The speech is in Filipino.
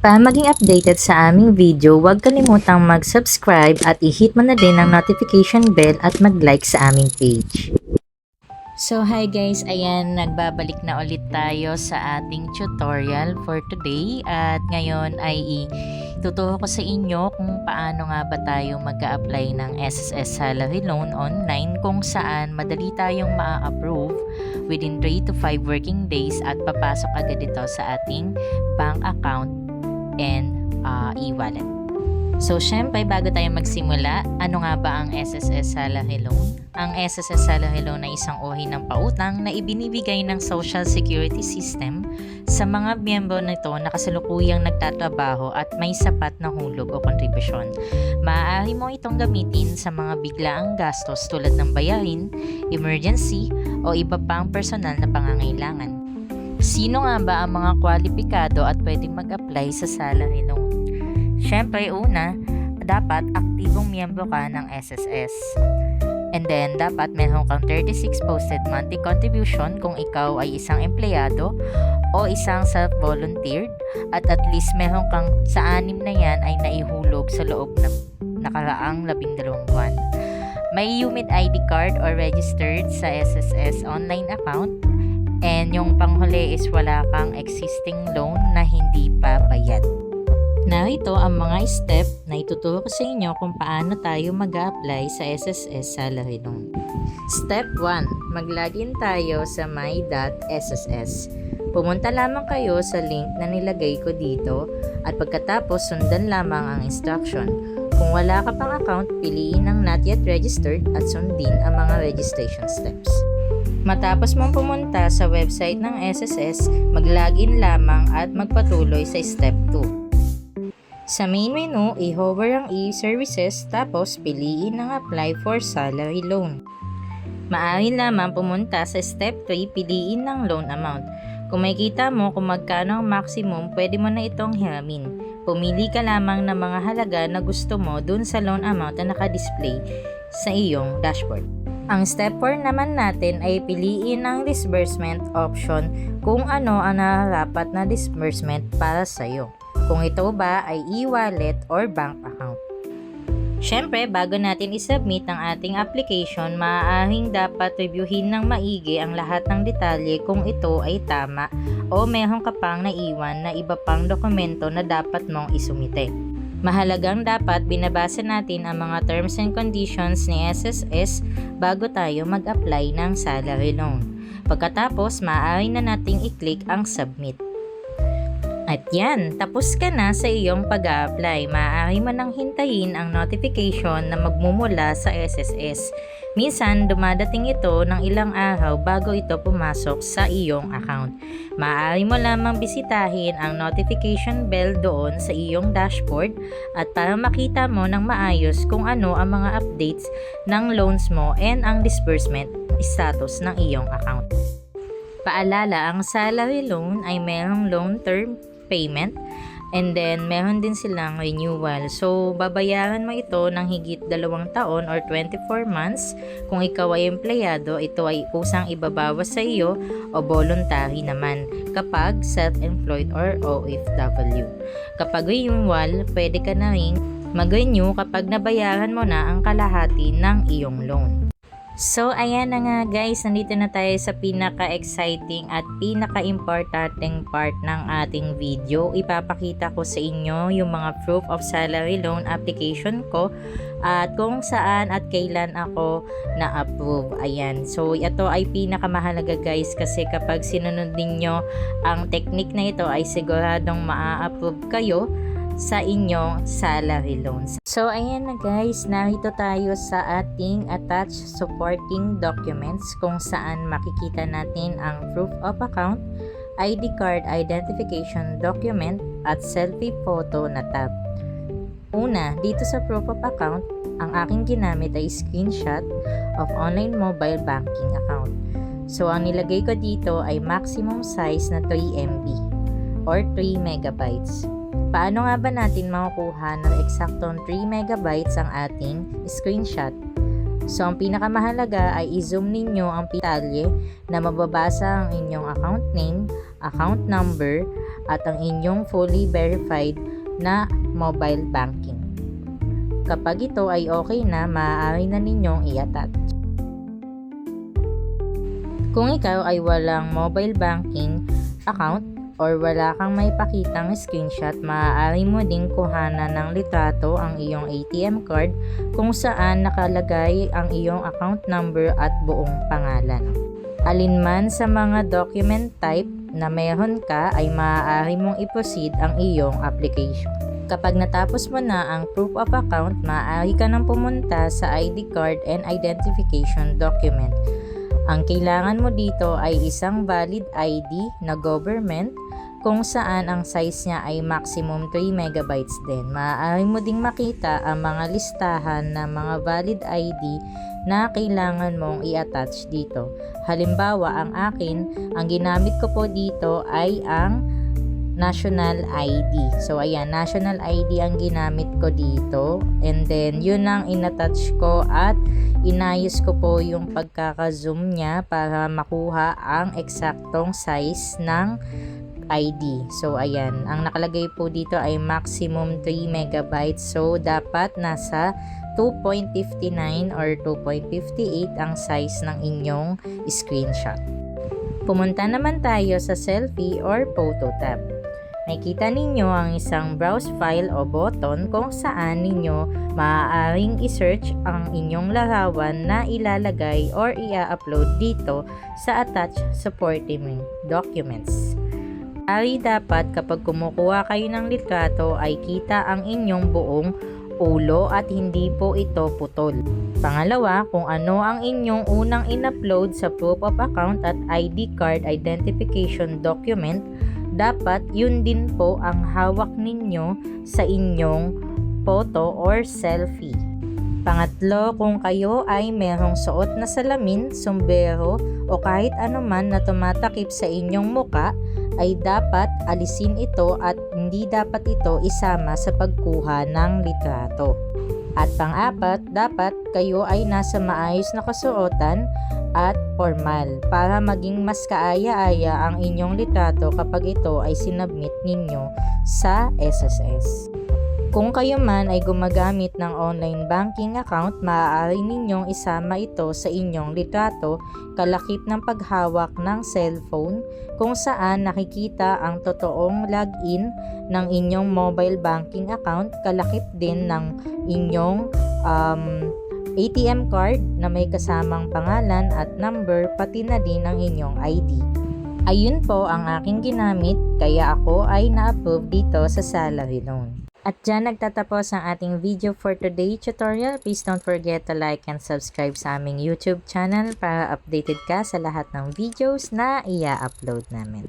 Para maging updated sa aming video, huwag kalimutang mag-subscribe at i-hit mo na din ang notification bell at mag-like sa aming page. So hi guys, ayan, nagbabalik na ulit tayo sa ating tutorial for today. At ngayon ay ituturo ko sa inyo kung paano nga ba tayo mag apply ng SSS Salary Loan online kung saan madali tayong ma-approve within 3 to 5 working days at papasok agad ito sa ating bank account and uh, e-wallet. So, syempre, bago tayo magsimula, ano nga ba ang SSS Salary Loan? Ang SSS Salary Loan ay isang uri ng pautang na ibinibigay ng Social Security System sa mga miyembro nito na kasalukuyang nagtatrabaho at may sapat na hulog o kontribusyon. Maaari mo itong gamitin sa mga biglaang gastos tulad ng bayarin, emergency, o iba pang personal na pangangailangan. Sino nga ba ang mga kwalipikado at pwedeng mag-apply sa salary loan? Siyempre, una, dapat aktibong miyembro ka ng SSS. And then, dapat meron kang 36 posted monthly contribution kung ikaw ay isang empleyado o isang self-volunteered at at least meron kang sa anim na yan ay naihulog sa loob ng nakaraang labing dalawang buwan. May UMID ID card or registered sa SSS online account and yung panghuli is wala kang existing loan na hindi pa bayad. Narito ang mga step na ituturo ko sa inyo kung paano tayo mag apply sa SSS Salary Loan. Step 1. Mag-login tayo sa my.sss. Pumunta lamang kayo sa link na nilagay ko dito at pagkatapos sundan lamang ang instruction. Kung wala ka pang account, piliin ang not yet registered at sundin ang mga registration steps. Matapos mong pumunta sa website ng SSS, mag-login lamang at magpatuloy sa step 2. Sa main menu, i-hover ang e-services tapos piliin ang apply for salary loan. Maaari lamang pumunta sa step 3, piliin ng loan amount. Kung makikita mo kung magkano ang maximum, pwede mo na itong hiramin. Pumili ka lamang ng mga halaga na gusto mo dun sa loan amount na nakadisplay sa iyong dashboard. Ang step 4 naman natin ay piliin ang disbursement option kung ano ang nararapat na disbursement para sa iyo. Kung ito ba ay e-wallet or bank account. Siyempre, bago natin isubmit ang ating application, maaaring dapat reviewin ng maigi ang lahat ng detalye kung ito ay tama o meron ka pang naiwan na iba pang dokumento na dapat mong isumite. Mahalagang dapat binabasa natin ang mga terms and conditions ni SSS bago tayo mag-apply ng salary loan. Pagkatapos, maaari na nating i-click ang submit. At yan, tapos ka na sa iyong pag apply Maaari mo nang hintayin ang notification na magmumula sa SSS. Minsan, dumadating ito ng ilang araw bago ito pumasok sa iyong account. Maaari mo lamang bisitahin ang notification bell doon sa iyong dashboard at para makita mo ng maayos kung ano ang mga updates ng loans mo and ang disbursement status ng iyong account. Paalala, ang salary loan ay mayroong loan term payment and then meron din silang renewal. So, babayaran mo ito ng higit dalawang taon or 24 months. Kung ikaw ay empleyado, ito ay kusang ibabawas sa iyo o voluntary naman kapag self-employed or OFW. Kapag renewal, pwede ka na rin mag-renew kapag nabayaran mo na ang kalahati ng iyong loan. So, ayan na nga guys, nandito na tayo sa pinaka-exciting at pinaka-importanting part ng ating video. Ipapakita ko sa inyo yung mga proof of salary loan application ko at kung saan at kailan ako na-approve. Ayan. So, ito ay pinakamahalaga guys kasi kapag sinunod ninyo ang technique na ito ay siguradong maa-approve kayo sa inyong salary loans. So, ayan na guys, narito tayo sa ating attached supporting documents kung saan makikita natin ang proof of account, ID card identification document, at selfie photo na tab. Una, dito sa proof of account, ang aking ginamit ay screenshot of online mobile banking account. So, ang nilagay ko dito ay maximum size na 3 MB or 3 megabytes. Paano nga ba natin makukuha ng eksaktong 3 megabytes ang ating screenshot? So, ang pinakamahalaga ay i-zoom ninyo ang detalye na mababasa ang inyong account name, account number, at ang inyong fully verified na mobile banking. Kapag ito ay okay na, maaari na ninyong i-attach. Kung ikaw ay walang mobile banking account or wala kang may pakitang screenshot, maaari mo ding kuhanan ng litrato ang iyong ATM card kung saan nakalagay ang iyong account number at buong pangalan. Alinman sa mga document type na mayroon ka ay maaari mong i-proceed ang iyong application. Kapag natapos mo na ang proof of account, maaari ka nang pumunta sa ID card and identification document. Ang kailangan mo dito ay isang valid ID na government kung saan ang size niya ay maximum 3 megabytes din. Maaari mo ding makita ang mga listahan ng mga valid ID na kailangan mong i-attach dito. Halimbawa, ang akin, ang ginamit ko po dito ay ang national ID. So, ayan, national ID ang ginamit ko dito. And then, yun ang inattach ko at inayos ko po yung pagkaka-zoom niya para makuha ang eksaktong size ng ID. So, ayan. Ang nakalagay po dito ay maximum 3 megabytes. So, dapat nasa 2.59 or 2.58 ang size ng inyong screenshot. Pumunta naman tayo sa selfie or photo tab. Makikita ninyo ang isang browse file o button kung saan ninyo maaaring i-search ang inyong larawan na ilalagay or i-upload dito sa attached supporting documents. Ari dapat kapag kumukuha kayo ng litrato ay kita ang inyong buong ulo at hindi po ito putol. Pangalawa, kung ano ang inyong unang in-upload sa proof of account at ID card identification document, dapat yun din po ang hawak ninyo sa inyong photo or selfie. Pangatlo, kung kayo ay merong suot na salamin, sombrero o kahit anuman na tumatakip sa inyong muka, ay dapat alisin ito at hindi dapat ito isama sa pagkuha ng litrato. At pang-apat, dapat kayo ay nasa maayos na kasuotan at formal para maging mas kaaya-aya ang inyong litrato kapag ito ay sinubmit ninyo sa SSS. Kung kayo man ay gumagamit ng online banking account, maaari ninyong isama ito sa inyong litrato kalakip ng paghawak ng cellphone kung saan nakikita ang totoong login ng inyong mobile banking account kalakip din ng inyong um, ATM card na may kasamang pangalan at number pati na din ang inyong ID. Ayun po ang aking ginamit kaya ako ay na-approve dito sa salary loan. At dyan nagtatapos ang ating video for today tutorial. Please don't forget to like and subscribe sa aming YouTube channel para updated ka sa lahat ng videos na ia-upload namin.